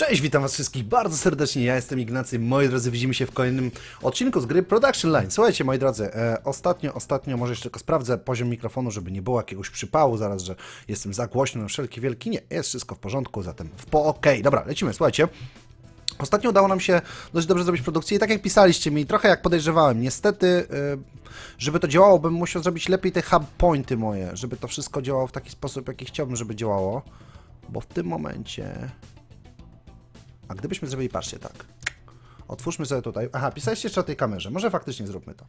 Cześć, witam was wszystkich bardzo serdecznie, ja jestem Ignacy, moi drodzy, widzimy się w kolejnym odcinku z gry Production Line. Słuchajcie, moi drodzy, e, ostatnio, ostatnio, może jeszcze tylko sprawdzę poziom mikrofonu, żeby nie było jakiegoś przypału zaraz, że jestem za głośno na wszelki wielki, nie, jest wszystko w porządku, zatem w po okej. Dobra, lecimy, słuchajcie. Ostatnio udało nam się dość dobrze zrobić produkcję i tak jak pisaliście mi, trochę jak podejrzewałem, niestety, y, żeby to działało, bym musiał zrobić lepiej te hub pointy moje, żeby to wszystko działało w taki sposób, jaki chciałbym, żeby działało, bo w tym momencie... A gdybyśmy zrobili, patrzcie, tak. Otwórzmy sobie tutaj. Aha, pisaliście jeszcze o tej kamerze. Może faktycznie zróbmy to.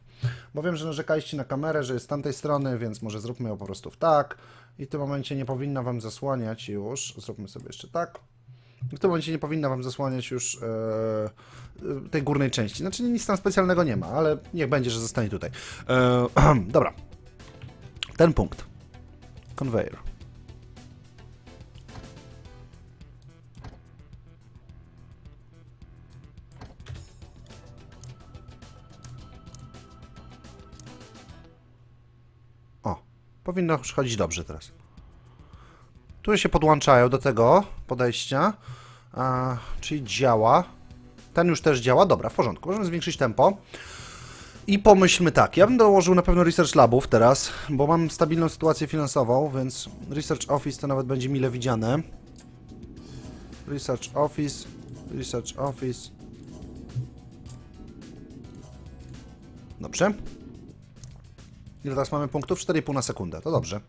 Bo wiem, że narzekaliście na kamerę, że jest z tamtej strony, więc może zróbmy ją po prostu w tak. I w tym momencie nie powinna wam zasłaniać już. Zróbmy sobie jeszcze tak. W tym momencie nie powinna wam zasłaniać już e, e, tej górnej części. Znaczy nic tam specjalnego nie ma, ale niech będzie, że zostanie tutaj. E, dobra. Ten punkt. Conveyor. Powinno już chodzić dobrze teraz. Tu się podłączają do tego podejścia, a, czyli działa. Ten już też działa, dobra, w porządku. Możemy zwiększyć tempo. I pomyślmy tak, ja bym dołożył na pewno Research Labów teraz, bo mam stabilną sytuację finansową, więc Research Office to nawet będzie mile widziane. Research Office, Research Office. Dobrze. Ile teraz mamy punktów? 4,5 na sekundę, to dobrze.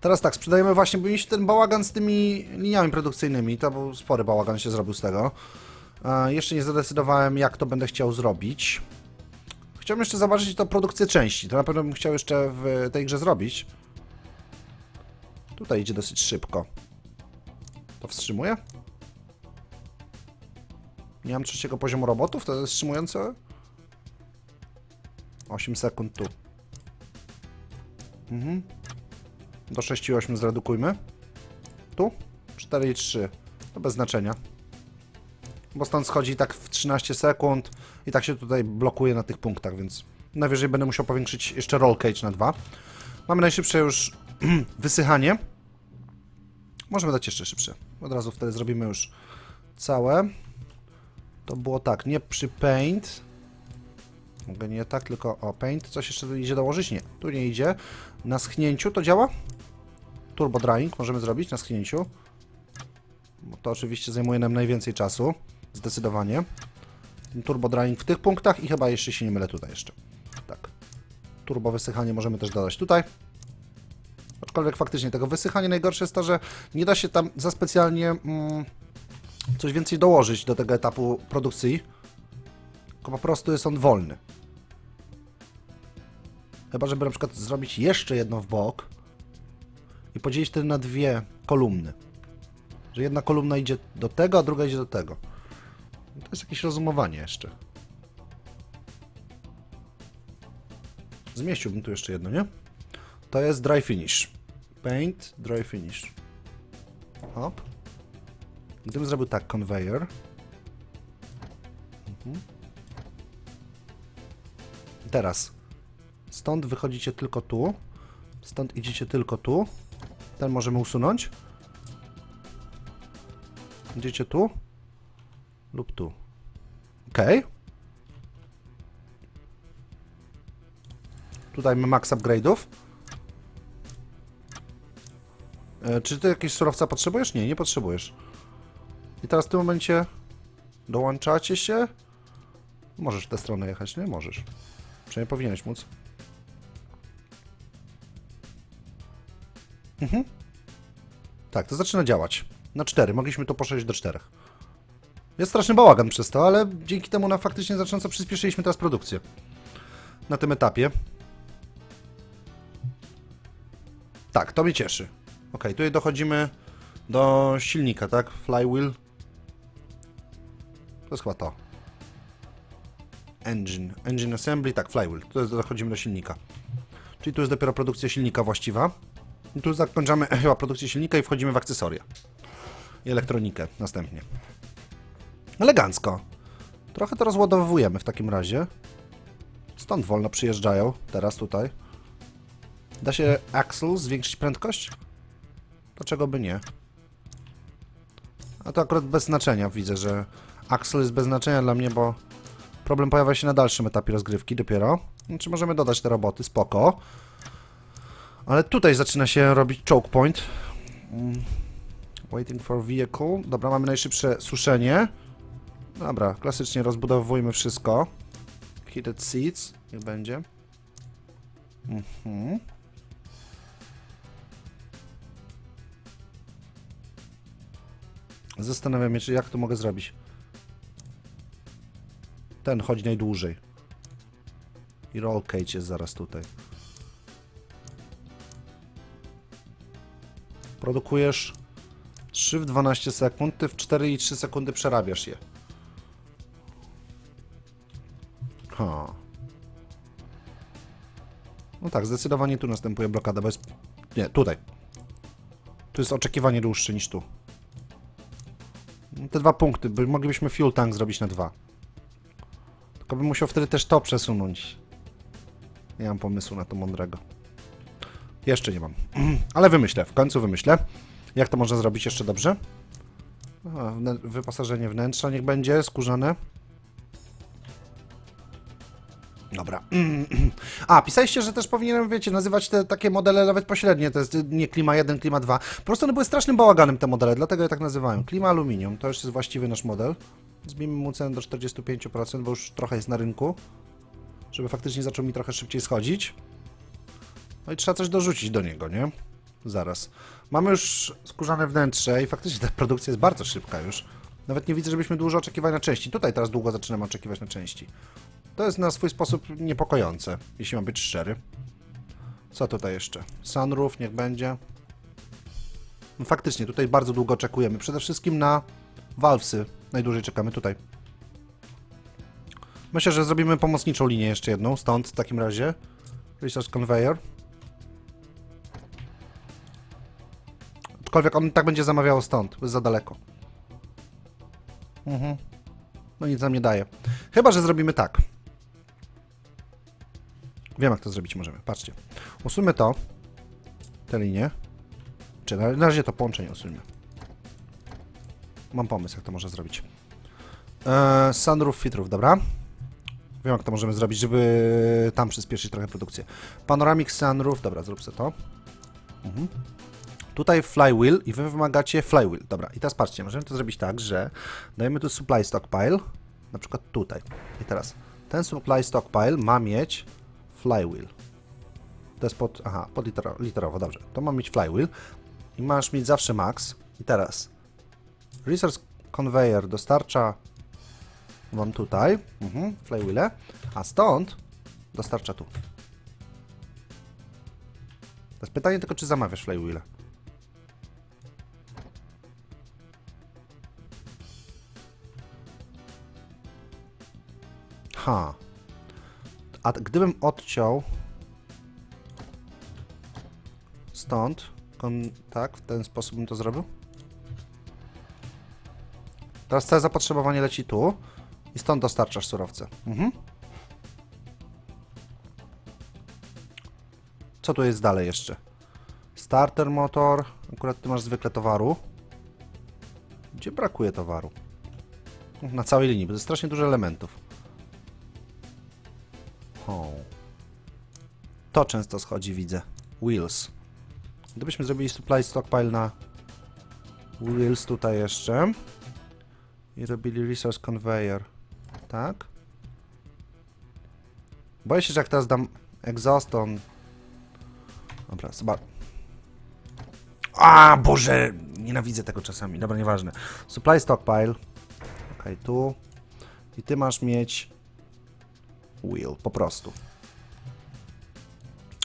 Teraz tak, sprzedajemy właśnie, bo mieliśmy ten bałagan z tymi liniami produkcyjnymi. To był spory bałagan się zrobił z tego. E, jeszcze nie zadecydowałem, jak to będę chciał zrobić. Chciałbym jeszcze zobaczyć to produkcję części. To na pewno bym chciał jeszcze w tej grze zrobić. Tutaj idzie dosyć szybko. To wstrzymuje? Nie mam trzeciego poziomu robotów, to jest wstrzymujące? 8 sekund tu. Mhm. Do 6,8 zredukujmy. Tu? 4,3. To bez znaczenia. Bo stąd schodzi tak w 13 sekund i tak się tutaj blokuje na tych punktach, więc najwyżej będę musiał powiększyć jeszcze roll cage na 2. Mamy najszybsze już wysychanie. Możemy dać jeszcze szybsze. Od razu wtedy zrobimy już całe. To było tak, nie przy paint. Mogę nie tak, tylko o paint. Coś jeszcze idzie dołożyć? Nie, tu nie idzie. Na schnięciu to działa? Turbo drying możemy zrobić na schnięciu. Bo to oczywiście zajmuje nam najwięcej czasu. Zdecydowanie. Turbo drying w tych punktach i chyba jeszcze się nie mylę tutaj jeszcze. Tak. Turbo wysychanie możemy też dodać tutaj. Aczkolwiek faktycznie tego wysychania najgorsze jest to, że nie da się tam za specjalnie mm, coś więcej dołożyć do tego etapu produkcji. Tylko po prostu jest on wolny. Chyba, żeby na przykład zrobić jeszcze jedno w bok i podzielić wtedy na dwie kolumny. Że jedna kolumna idzie do tego, a druga idzie do tego. To jest jakieś rozumowanie jeszcze. Zmieściłbym tu jeszcze jedno, nie? To jest dry finish. Paint, dry finish. Hop. Gdybym zrobił tak, conveyor. Mhm. Teraz. Stąd wychodzicie tylko tu. Stąd idziecie tylko tu. Ten możemy usunąć. Idziecie tu. Lub tu. Ok. Tutaj mamy max upgrade'ów. E, czy ty jakieś surowca potrzebujesz? Nie, nie potrzebujesz. I teraz w tym momencie dołączacie się. Możesz w tę stronę jechać, nie? Możesz. Przynajmniej powinieneś móc. Mhm. Tak, to zaczyna działać. Na 4. Mogliśmy to poszerzyć do 4. Jest straszny bałagan przez to, ale dzięki temu na faktycznie znacząco przyspieszyliśmy teraz produkcję. Na tym etapie. Tak, to mnie cieszy. Ok, tutaj dochodzimy do silnika, tak? Flywheel. To jest chyba to. Engine. Engine assembly, tak, flywheel. Tu dochodzimy do silnika. Czyli tu jest dopiero produkcja silnika właściwa. I tu zakończamy chyba produkcję silnika i wchodzimy w akcesoria. I elektronikę następnie. Elegancko. Trochę to rozładowujemy w takim razie. Stąd wolno przyjeżdżają, teraz tutaj. Da się axle zwiększyć prędkość? Dlaczego by nie? A to akurat bez znaczenia widzę, że Axel jest bez znaczenia dla mnie, bo problem pojawia się na dalszym etapie rozgrywki dopiero. Znaczy możemy dodać te roboty, spoko. Ale tutaj zaczyna się robić choke point. Mm. Waiting for vehicle. Dobra, mamy najszybsze suszenie. Dobra, klasycznie rozbudowujmy wszystko. Heated seats, niech będzie. Mhm. Zastanawiam się, jak to mogę zrobić. Ten chodzi najdłużej. I roll cage jest zaraz tutaj. Produkujesz 3 w 12 sekund, ty w 4 i 3 sekundy przerabiasz je. Ha. No tak, zdecydowanie tu następuje blokada, bo jest... Nie, tutaj. Tu jest oczekiwanie dłuższe niż tu. Te dwa punkty, by moglibyśmy fuel tank zrobić na dwa. Tylko bym musiał wtedy też to przesunąć. Nie mam pomysłu na to mądrego. Jeszcze nie mam. Ale wymyślę, w końcu wymyślę. Jak to można zrobić jeszcze dobrze? Wyposażenie wnętrza niech będzie, skórzane. Dobra. A, pisaliście, że też powinienem, wiecie, nazywać te takie modele nawet pośrednie, to jest nie Klima 1, Klima 2. Po prostu one były strasznym bałaganem te modele, dlatego je tak nazywałem. Klima Aluminium, to już jest właściwy nasz model. Zbijmy mu cenę do 45%, bo już trochę jest na rynku. Żeby faktycznie zaczął mi trochę szybciej schodzić. No i trzeba coś dorzucić do niego, nie? Zaraz. Mamy już skórzane wnętrze i faktycznie ta produkcja jest bardzo szybka już. Nawet nie widzę, żebyśmy długo oczekiwali na części. Tutaj teraz długo zaczynamy oczekiwać na części. To jest na swój sposób niepokojące, jeśli mam być szczery. Co tutaj jeszcze? Sunroof, niech będzie. No faktycznie, tutaj bardzo długo oczekujemy. Przede wszystkim na Valvesy. Najdłużej czekamy tutaj. Myślę, że zrobimy pomocniczą linię jeszcze jedną, stąd w takim razie. Resource Conveyor. Aczkolwiek on tak będzie zamawiał stąd, bo jest za daleko. Mhm. No nic nam nie daje. Chyba, że zrobimy tak. Wiem, jak to zrobić możemy. Patrzcie. Usuńmy to. Tę linię. Czy na razie to połączenie usuńmy. Mam pomysł, jak to można zrobić. Eee, sunroof, fitroof, dobra. Wiem, jak to możemy zrobić, żeby tam przyspieszyć trochę produkcję. Panoramic sunroof, dobra, zrób sobie to. Mhm. Tutaj flywheel i wy wymagacie flywheel. Dobra, i teraz patrzcie, możemy to zrobić tak, że dajemy tu supply stockpile, na przykład tutaj. I teraz ten supply stockpile ma mieć flywheel. To jest pod, aha, pod litero, literowo, dobrze. To ma mieć flywheel i masz mieć zawsze max. I teraz resource conveyor dostarcza wam tutaj, mhm, a stąd dostarcza tu. To jest pytanie tylko, czy zamawiasz flywheele. Ha. A gdybym odciął stąd, tak, w ten sposób bym to zrobił? Teraz całe zapotrzebowanie leci tu i stąd dostarczasz surowce. Mhm. Co tu jest dalej jeszcze? Starter motor. Akurat ty masz zwykle towaru. Gdzie brakuje towaru? Na całej linii, bo to jest strasznie dużo elementów. O. To często schodzi, widzę. Wheels. Gdybyśmy zrobili supply stockpile na Wheels tutaj jeszcze i robili resource conveyor, tak? Boję się, że jak teraz dam exhaust on... Dobra, zobacz. A, Boże! Nienawidzę tego czasami. Dobra, nieważne. Supply stockpile. Okej, tu. I ty masz mieć wheel, po prostu.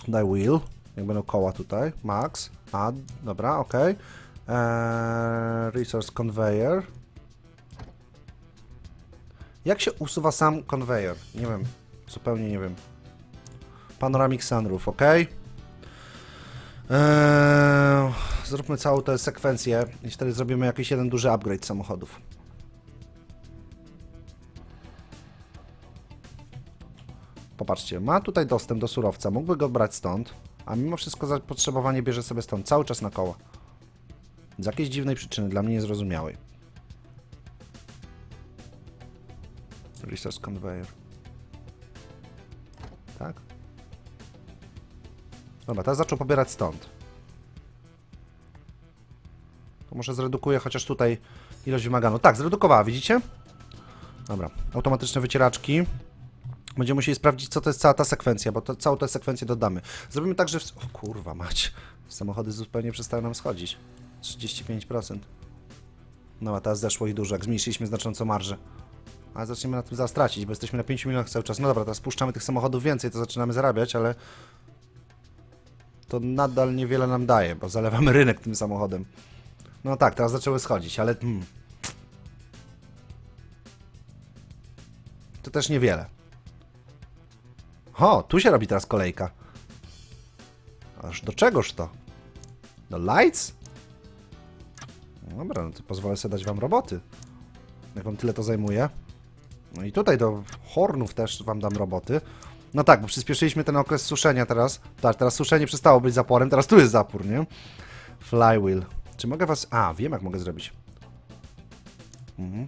Daj wheel. Jak będą koła tutaj. Max. Add. Dobra, ok. Eee, resource conveyor. Jak się usuwa sam conveyor? Nie wiem. Zupełnie nie wiem. Panoramic sunroof, ok. Eee, zróbmy całą tę sekwencję i wtedy zrobimy jakiś jeden duży upgrade samochodów. Popatrzcie, ma tutaj dostęp do surowca, mógłby go brać stąd, a mimo wszystko zapotrzebowanie bierze sobie stąd cały czas na koło. Z jakiejś dziwnej przyczyny, dla mnie niezrozumiałej. Resource conveyor. Tak? Dobra, teraz zaczął pobierać stąd. To może zredukuję chociaż tutaj ilość wymaganą. Tak, zredukowała, widzicie? Dobra, automatyczne wycieraczki. Będziemy musieli sprawdzić, co to jest cała ta sekwencja, bo to, całą tę sekwencję dodamy. Zrobimy tak, że... W... O kurwa mać. Samochody zupełnie przestały nam schodzić. 35%. No a teraz zeszło ich dużo, jak zmniejszyliśmy znacząco marżę. Ale zaczniemy na tym zaraz bo jesteśmy na 5 milionach cały czas. No dobra, teraz puszczamy tych samochodów więcej, to zaczynamy zarabiać, ale... To nadal niewiele nam daje, bo zalewamy rynek tym samochodem. No tak, teraz zaczęły schodzić, ale... Hmm. To też niewiele. O, tu się robi teraz kolejka. Aż do czegoż to? Do lights? Dobra, no to pozwolę sobie dać wam roboty. Jak wam tyle to zajmuje. No i tutaj do hornów też wam dam roboty. No tak, bo przyspieszyliśmy ten okres suszenia teraz. Tak, teraz suszenie przestało być zaporem, teraz tu jest zapór, nie? Flywheel. Czy mogę was... A, wiem jak mogę zrobić. Mhm.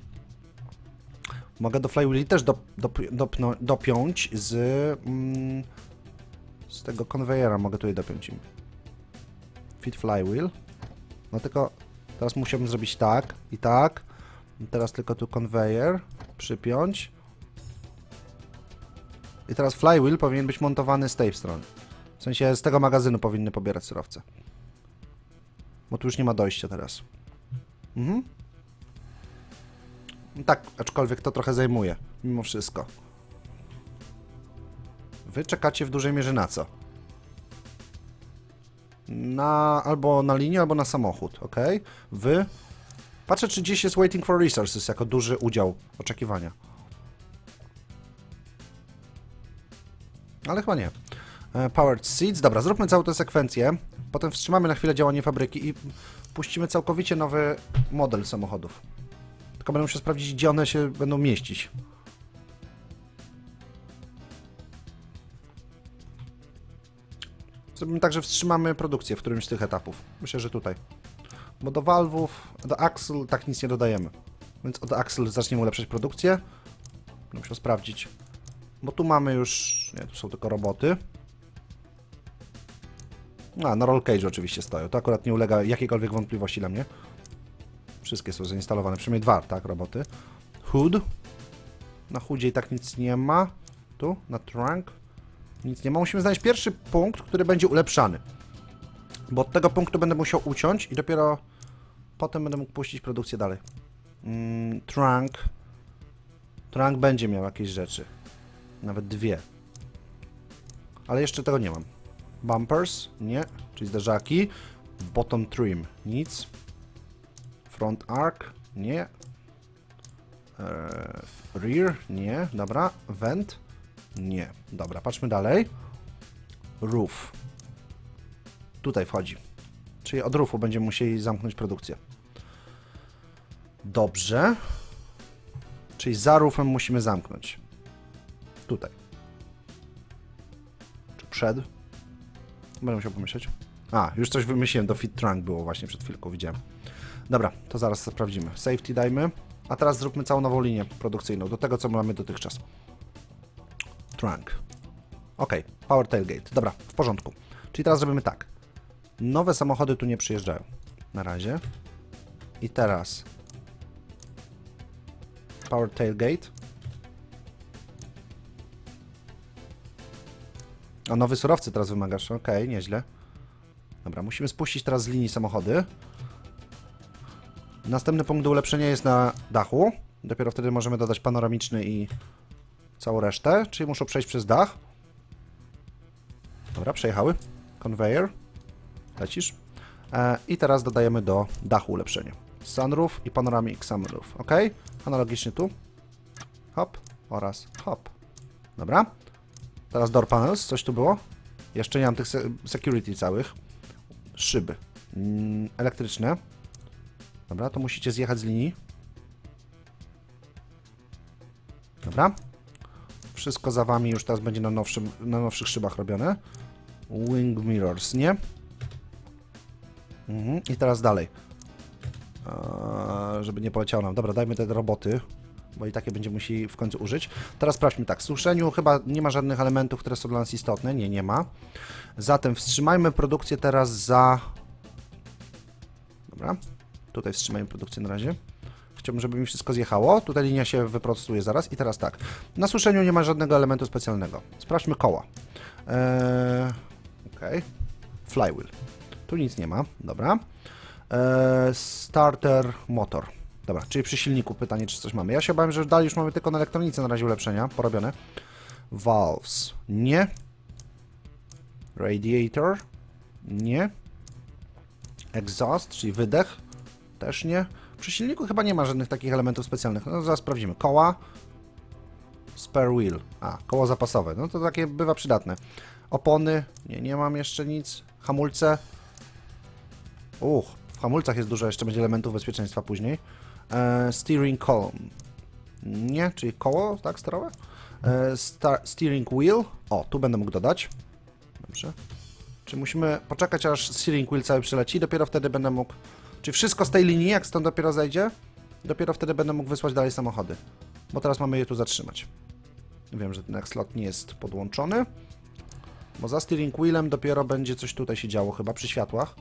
Mogę do flywheeli też dop, dop, dopno, dopiąć z... Mm, z tego konwejera mogę tutaj dopiąć im. Fit flywheel. No tylko teraz musiałbym zrobić tak i tak. Teraz tylko tu konwejer przypiąć. I teraz flywheel powinien być montowany z tej strony. W sensie z tego magazynu powinny pobierać surowce. Bo tu już nie ma dojścia teraz. Mhm. No Tak, aczkolwiek to trochę zajmuje, mimo wszystko. Wy czekacie w dużej mierze na co? Na albo na linię, albo na samochód, ok? Wy. Patrzę, czy gdzieś jest waiting for resources jako duży udział oczekiwania. Ale chyba nie. E, Powered Seeds. Dobra, zróbmy całą tę sekwencję. Potem wstrzymamy na chwilę działanie fabryki i puścimy całkowicie nowy model samochodów. Tylko będę musiał sprawdzić, gdzie one się będą mieścić. Zrobimy tak, że wstrzymamy produkcję w którymś z tych etapów. Myślę, że tutaj. Bo do valve'ów, do axle tak nic nie dodajemy. Więc od axle zaczniemy ulepszać produkcję. Będę sprawdzić. Bo tu mamy już... Nie, tu są tylko roboty. A, na roll cage oczywiście stoją. To akurat nie ulega jakiejkolwiek wątpliwości dla mnie. Wszystkie są zainstalowane, przynajmniej dwa, tak, roboty. Hood. Na hoodzie i tak nic nie ma. Tu, na trunk. Nic nie ma. Musimy znaleźć pierwszy punkt, który będzie ulepszany. Bo od tego punktu będę musiał uciąć i dopiero potem będę mógł puścić produkcję dalej. Mm, trunk. Trunk będzie miał jakieś rzeczy. Nawet dwie. Ale jeszcze tego nie mam. Bumpers? Nie. Czyli zderzaki. Bottom trim? Nic. Front arc? Nie. Eee, rear? Nie. Dobra. Vent? Nie. Dobra, patrzmy dalej. Roof. Tutaj wchodzi. Czyli od roofu będziemy musieli zamknąć produkcję. Dobrze. Czyli za roofem musimy zamknąć. Tutaj. Czy przed? Będę musiał pomyśleć. A, już coś wymyśliłem, do fit trunk było właśnie przed chwilką, widziałem. Dobra, to zaraz sprawdzimy. Safety dajmy. A teraz zróbmy całą nową linię produkcyjną, do tego co mamy dotychczas. Trunk. Ok, power tailgate. Dobra, w porządku. Czyli teraz robimy tak. Nowe samochody tu nie przyjeżdżają. Na razie. I teraz power tailgate. A nowy surowcy teraz wymagasz. Okej, nieźle. Dobra, musimy spuścić teraz z linii samochody. Następny punkt do ulepszenia jest na dachu. Dopiero wtedy możemy dodać panoramiczny i całą resztę, czyli muszą przejść przez dach. Dobra, przejechały. Conveyor. Lecisz. E, I teraz dodajemy do dachu ulepszenie. Sunroof i panoramic sunroof. Ok? Analogicznie tu. Hop. Oraz hop. Dobra. Teraz door panels. Coś tu było? Jeszcze nie mam tych se security całych. Szyby. Mm, elektryczne. Dobra, to musicie zjechać z linii. Dobra. Wszystko za wami już teraz będzie na, nowszym, na nowszych szybach robione. Wing mirrors, nie? Mhm. I teraz dalej. Eee, żeby nie poleciało nam. Dobra, dajmy te roboty. bo i takie będziemy musieli w końcu użyć. Teraz sprawdźmy tak, w suszeniu chyba nie ma żadnych elementów, które są dla nas istotne. Nie, nie ma. Zatem wstrzymajmy produkcję teraz za... Dobra, tutaj wstrzymajmy produkcję na razie. Chciałbym, żeby mi wszystko zjechało. Tutaj linia się wyprostuje zaraz. I teraz tak. Na suszeniu nie ma żadnego elementu specjalnego. Sprawdźmy koła. Eee, Okej. Flywheel. Tu nic nie ma. Dobra. Eee, starter motor. Dobra, czyli przy silniku pytanie, czy coś mamy. Ja się obawiam, że dalej już mamy tylko na elektronice na razie ulepszenia porobione. Valves. Nie. Radiator. Nie. Exhaust, czyli wydech. Też nie. Przy silniku chyba nie ma żadnych takich elementów specjalnych. No zaraz sprawdzimy. Koła. Spare wheel. A, koło zapasowe. No to takie bywa przydatne. Opony. Nie, nie mam jeszcze nic. Hamulce. Uch, w hamulcach jest dużo jeszcze będzie elementów bezpieczeństwa później. E, steering column. Nie, czyli koło, tak, sterowe? E, sta steering wheel. O, tu będę mógł dodać. Dobrze. Czy musimy poczekać, aż steering wheel cały przyleci? Dopiero wtedy będę mógł... Czy wszystko z tej linii, jak stąd dopiero zejdzie? Dopiero wtedy będę mógł wysłać dalej samochody. Bo teraz mamy je tu zatrzymać. Wiem, że ten slot nie jest podłączony. Bo za steering wheelem dopiero będzie coś tutaj się działo, chyba przy światłach.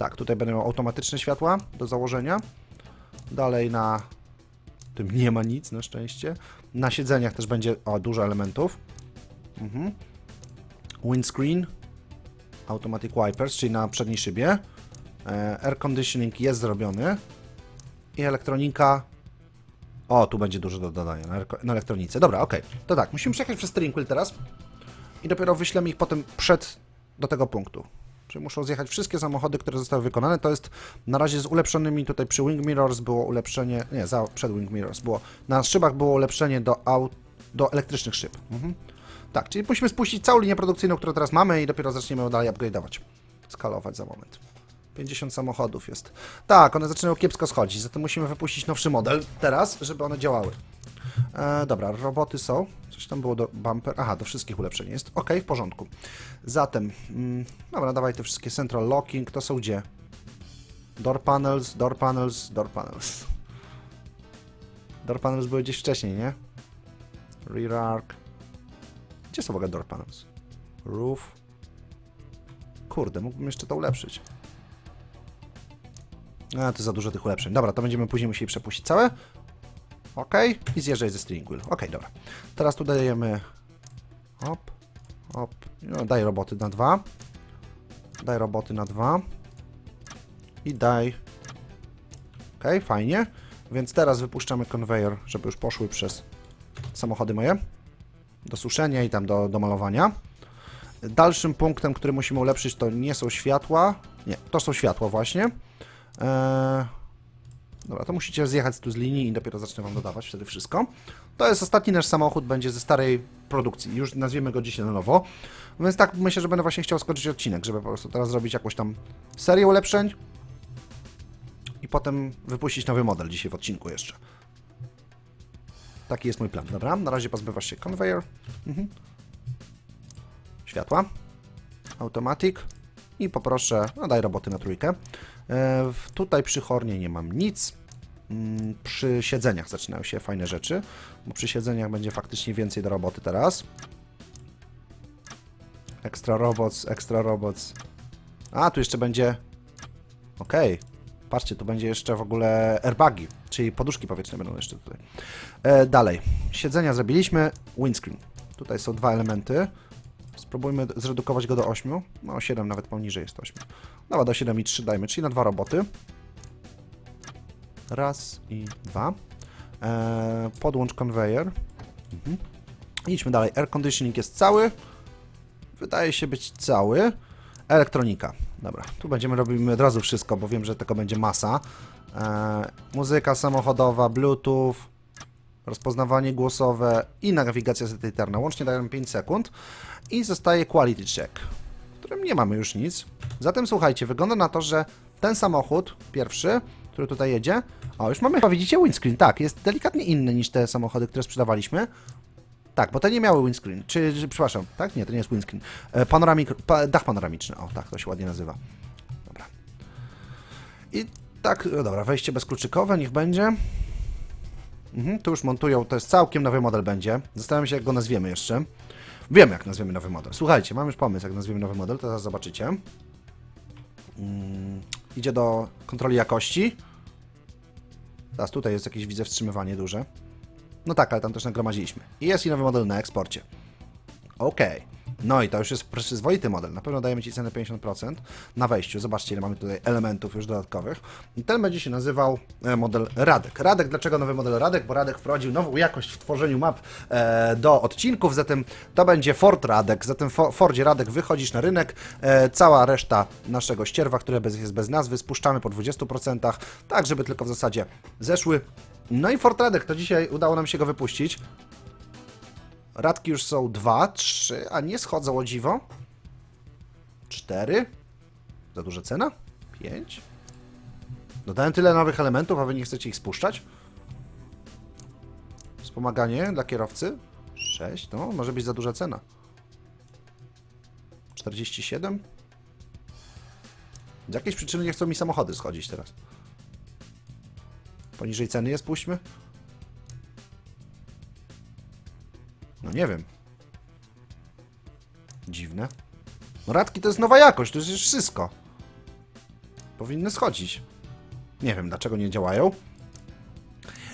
Tak, tutaj będą miał automatyczne światła do założenia. Dalej na tym nie ma nic, na szczęście. Na siedzeniach też będzie o, dużo elementów. Mhm. Windscreen, automatic wipers, czyli na przedniej szybie. E, air conditioning jest zrobiony. I elektronika. O, tu będzie dużo do dodania na, elektronice. Dobra, okej. To tak, musimy przejechać przez wheel teraz. I dopiero wyślemy ich potem przed do tego punktu. Czyli muszą zjechać wszystkie samochody, które zostały wykonane. To jest na razie z ulepszonymi tutaj przy Wing Mirrors było ulepszenie, nie, za, przed Wing Mirrors było, na szybach było ulepszenie do, aut, do elektrycznych szyb. Mhm. Tak, czyli musimy spuścić całą linię produkcyjną, którą teraz mamy i dopiero zaczniemy ją dalej upgrade'ować. Skalować za moment. 50 samochodów jest. Tak, one zaczynają kiepsko schodzić, zatem musimy wypuścić nowszy model teraz, żeby one działały. E, dobra, roboty są. Coś tam było do bumper. Aha, do wszystkich ulepszeń jest. Ok, w porządku. Zatem, mm, dobra, dawaj te wszystkie central locking. To są gdzie? Door panels, door panels, door panels. Door panels były gdzieś wcześniej, nie? Rear arc. Gdzie są w ogóle door panels? Roof. Kurde, mógłbym jeszcze to ulepszyć. A, to za dużo tych ulepszeń. Dobra, to będziemy później musieli przepuścić całe. Ok. I zjeżdżaj ze steering wheel. Ok, dobra. Teraz tu dajemy... Hop, hop. No, daj roboty na dwa. Daj roboty na dwa. I daj... Ok, fajnie. Więc teraz wypuszczamy konwejer, żeby już poszły przez samochody moje. Do suszenia i tam do, do malowania. Dalszym punktem, który musimy ulepszyć, to nie są światła. Nie, to są światła właśnie. Eee, Dobra, to musicie zjechać tu z linii i dopiero zacznę wam dodawać wtedy wszystko. To jest ostatni nasz samochód, będzie ze starej produkcji. Już nazwiemy go dzisiaj na nowo. Więc tak myślę, że będę właśnie chciał skończyć odcinek, żeby po prostu teraz zrobić jakąś tam serię ulepszeń i potem wypuścić nowy model dzisiaj w odcinku jeszcze. Taki jest mój plan. Dobra, na razie pozbywasz się conveyor. Mhm. Światła. Automatic. I poproszę, no daj roboty na trójkę. E, tutaj przy hornie nie mam nic. Mm, Przy siedzeniach zaczynają się fajne rzeczy, bo przy siedzeniach będzie faktycznie więcej do roboty teraz. Extra robots, extra robots. A, tu jeszcze będzie... Okej. Patrzcie, tu będzie jeszcze w ogóle airbagi, czyli poduszki powietrzne będą jeszcze tutaj. E, dalej. Siedzenia zrobiliśmy. Windscreen. Tutaj są dwa elementy. Spróbujmy zredukować go do 8. No, 7 nawet poniżej jest 8. Dobra, do 7 i 3 dajmy, czyli na dwa roboty. Raz i dwa. Eee, podłącz konwejer. Mhm. Idźmy dalej. Air conditioning jest cały. Wydaje się być cały. Elektronika. Dobra, tu będziemy robimy od razu wszystko, bo wiem, że tego będzie masa. Eee, muzyka samochodowa, bluetooth, rozpoznawanie głosowe i nawigacja satelitarna. Łącznie dają 5 sekund. I zostaje quality check, w którym nie mamy już nic. Zatem słuchajcie, wygląda na to, że ten samochód, pierwszy, który tutaj jedzie, o już mamy, widzicie, windscreen, tak, jest delikatnie inny niż te samochody, które sprzedawaliśmy. Tak, bo te nie miały windscreen, czy, czy przepraszam, tak? Nie, to nie jest windscreen. E, Panoramik, pa, dach panoramiczny, o tak, to się ładnie nazywa. Dobra. I tak, no dobra, wejście bezkluczykowe, niech będzie. Mhm, tu już montują, to jest całkiem nowy model będzie. Zastanawiam się, jak go nazwiemy jeszcze. Wiem, jak nazwiemy nowy model. Słuchajcie, mam już pomysł, jak nazwiemy nowy model, to zaraz zobaczycie. Mm, idzie do kontroli jakości. Teraz tutaj jest jakieś, widzę, wstrzymywanie duże. No tak, ale tam też nagromadziliśmy. I jest i nowy model na eksporcie. Okej. No i to już jest przyzwoity model. Na pewno dajemy Ci cenę 50% na wejściu. Zobaczcie, ile mamy tutaj elementów już dodatkowych. I ten będzie się nazywał e, model Radek. Radek, dlaczego nowy model Radek? Bo Radek wprowadził nową jakość w tworzeniu map e, do odcinków, zatem to będzie Ford Radek. Zatem w Fo- Fordzie Radek wychodzisz na rynek. E, cała reszta naszego ścierwa, które bez, jest bez nazwy, spuszczamy po 20%, tak żeby tylko w zasadzie zeszły. No i Ford Radek, to dzisiaj udało nam się go wypuścić. Radki już są dwa, trzy, a nie schodzą o dziwo. Cztery. Za duża cena? Pięć. Dodałem tyle nowych elementów, a wy nie chcecie ich spuszczać? Wspomaganie dla kierowcy? Sześć. No, może być za duża cena. 47? Z jakiejś przyczyny nie chcą mi samochody schodzić teraz. Poniżej ceny je spuśćmy? No nie wiem. Dziwne. No radki to jest nowa jakość, to jest już wszystko. Powinny schodzić. Nie wiem, dlaczego nie działają.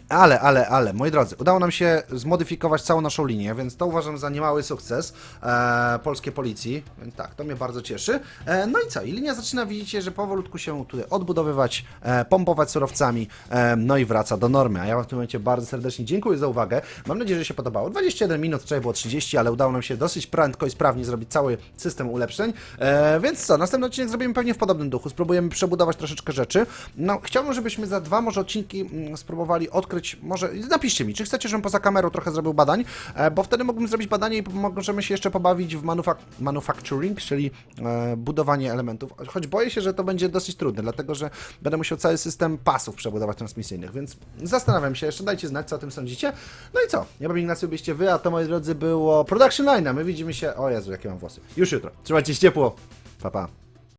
Ale, ale, ale, moi drodzy, udało nam się zmodyfikować całą naszą linię, więc to uważam za niemały sukces e, polskiej policji, więc tak, to mnie bardzo cieszy. E, no i co? I linia zaczyna, widzicie, że powolutku się tutaj odbudowywać, e, pompować surowcami, e, no i wraca do normy. A ja Wam w tym momencie bardzo serdecznie dziękuję za uwagę. Mam nadzieję, że się podobało. 21 minut, wczoraj było 30, ale udało nam się dosyć prędko i sprawnie zrobić cały system ulepszeń. E, więc co, następny odcinek zrobimy pewnie w podobnym duchu. Spróbujemy przebudować troszeczkę rzeczy. No, chciałbym, żebyśmy za dwa może odcinki mm, spróbowali odkryć, może napiszcie mi, czy chcecie, żebym poza kamerą trochę zrobił badań, e, bo wtedy mógłbym zrobić badanie i możemy się jeszcze pobawić w manufak manufacturing, czyli e, budowanie elementów. Choć boję się, że to będzie dosyć trudne, dlatego że będę musiał cały system pasów przebudować transmisyjnych, więc zastanawiam się jeszcze, dajcie znać, co o tym sądzicie. No i co? Ja bym Ignacy byście wy, a to moi drodzy było Production Line, a my widzimy się, o Jezu, jakie mam włosy, już jutro. Trzymajcie się ciepło, pa pa.